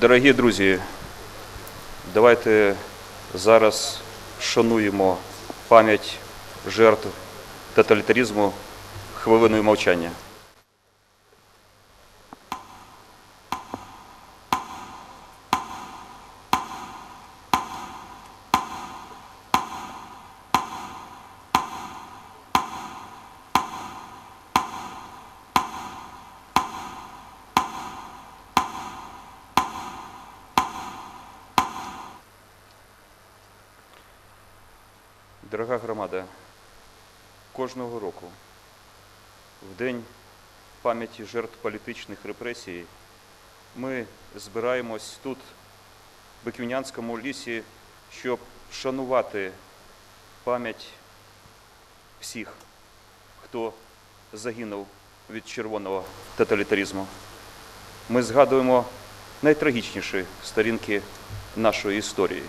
Дорогі друзі, давайте зараз шануємо пам'ять жертв тоталітаризму хвилиною мовчання. Дорога громада, кожного року в день пам'яті жертв політичних репресій ми збираємось тут, в Биківнянському лісі, щоб шанувати пам'ять всіх, хто загинув від червоного тоталітаризму. Ми згадуємо найтрагічніші сторінки нашої історії,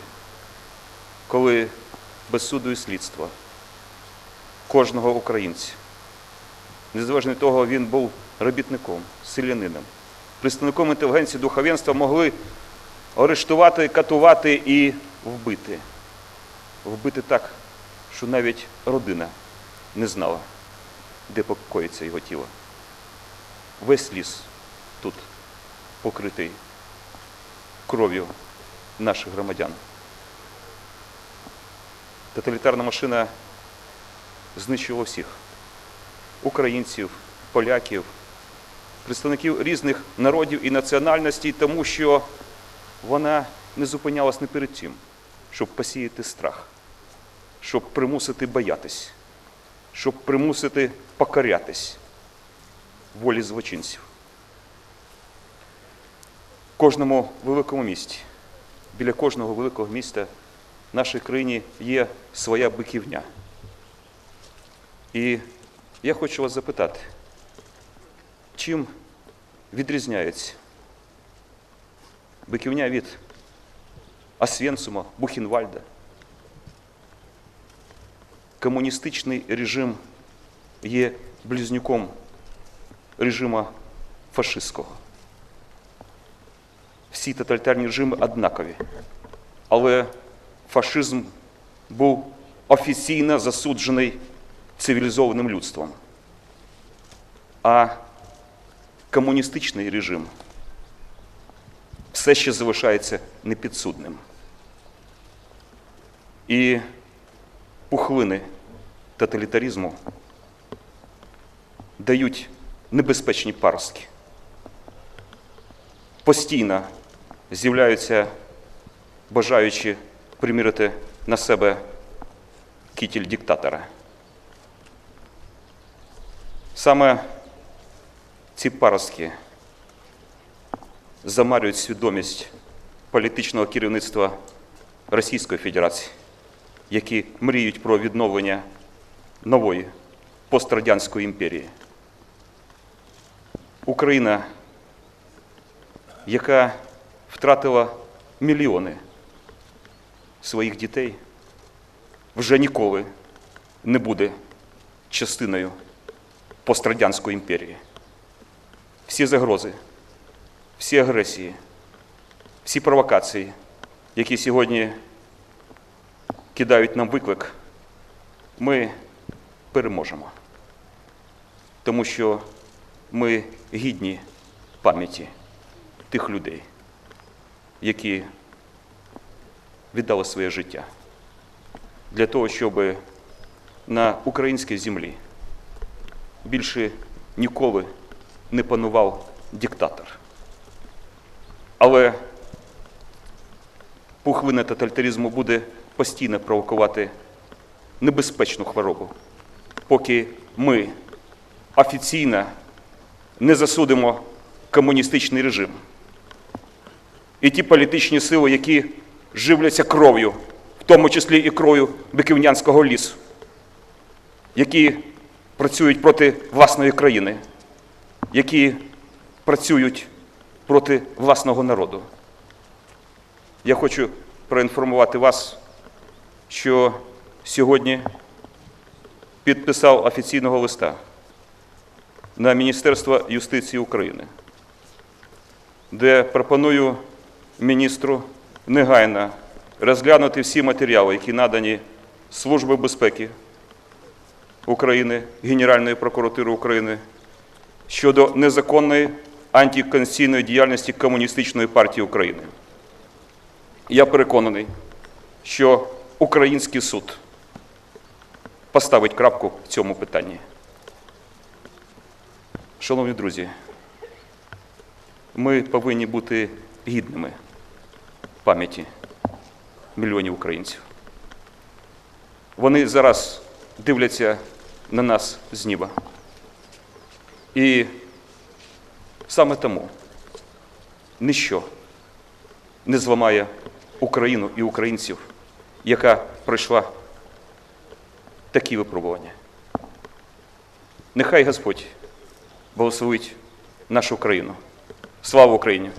коли без суду і слідства кожного українця. Незалежно від того, він був робітником, селянином, представником інтелігенції духовенства могли арештувати, катувати і вбити. Вбити так, що навіть родина не знала, де покоїться його тіло. Весь ліс тут покритий кров'ю наших громадян. Тоталітарна машина знищувала всіх українців, поляків, представників різних народів і національностей, тому що вона не зупинялась не перед тим, щоб посіяти страх, щоб примусити боятись, щоб примусити покорятись волі злочинців. Кожному великому місті, біля кожного великого міста нашій країні є своя биківня. І я хочу вас запитати, чим відрізняється биківня від Освенцима, Бухенвальда? Комуністичний режим є близнюком режима фашистського. Всі тоталітарні режими однакові. Але фашизм був офіційно засуджений цивілізованим людством. А комуністичний режим все ще залишається непідсудним. І пухлини тоталітаризму дають небезпечні паростки. Постійно з'являються бажаючи примірити на себе кітіль диктатора. Саме ці паростки замарюють свідомість політичного керівництва Російської Федерації, які мріють про відновлення нової пострадянської імперії. Україна, яка втратила мільйони своїх дітей, вже ніколи не буде частиною пострадянської імперії. Всі загрози, всі агресії, всі провокації, які сьогодні кидають нам виклик, ми переможемо. Тому що ми гідні пам'яті тих людей, які віддали своє життя для того, щоб на українській землі більше ніколи не панував диктатор. Але пухлина тоталітаризму буде постійно провокувати небезпечну хворобу, поки ми офіційно не засудимо комуністичний режим. І ті політичні сили, які живляться кров'ю, в тому числі і кров'ю Биківнянського лісу, які працюють проти власної країни, які працюють проти власного народу. Я хочу проінформувати вас, що сьогодні підписав офіційного листа на Міністерство юстиції України, де пропоную міністру негайно розглянути всі матеріали, які надані Служби безпеки України, Генеральної прокуратури України щодо незаконної антиконституційної діяльності Комуністичної партії України. Я переконаний, що український суд поставить крапку в цьому питанні. Шановні друзі, ми повинні бути гідними пам'яті мільйонів українців. Вони зараз дивляться на нас з неба. І саме тому ніщо не зламає Україну і українців, яка пройшла такі випробування. Нехай Господь благословить нашу країну. Слава Україні!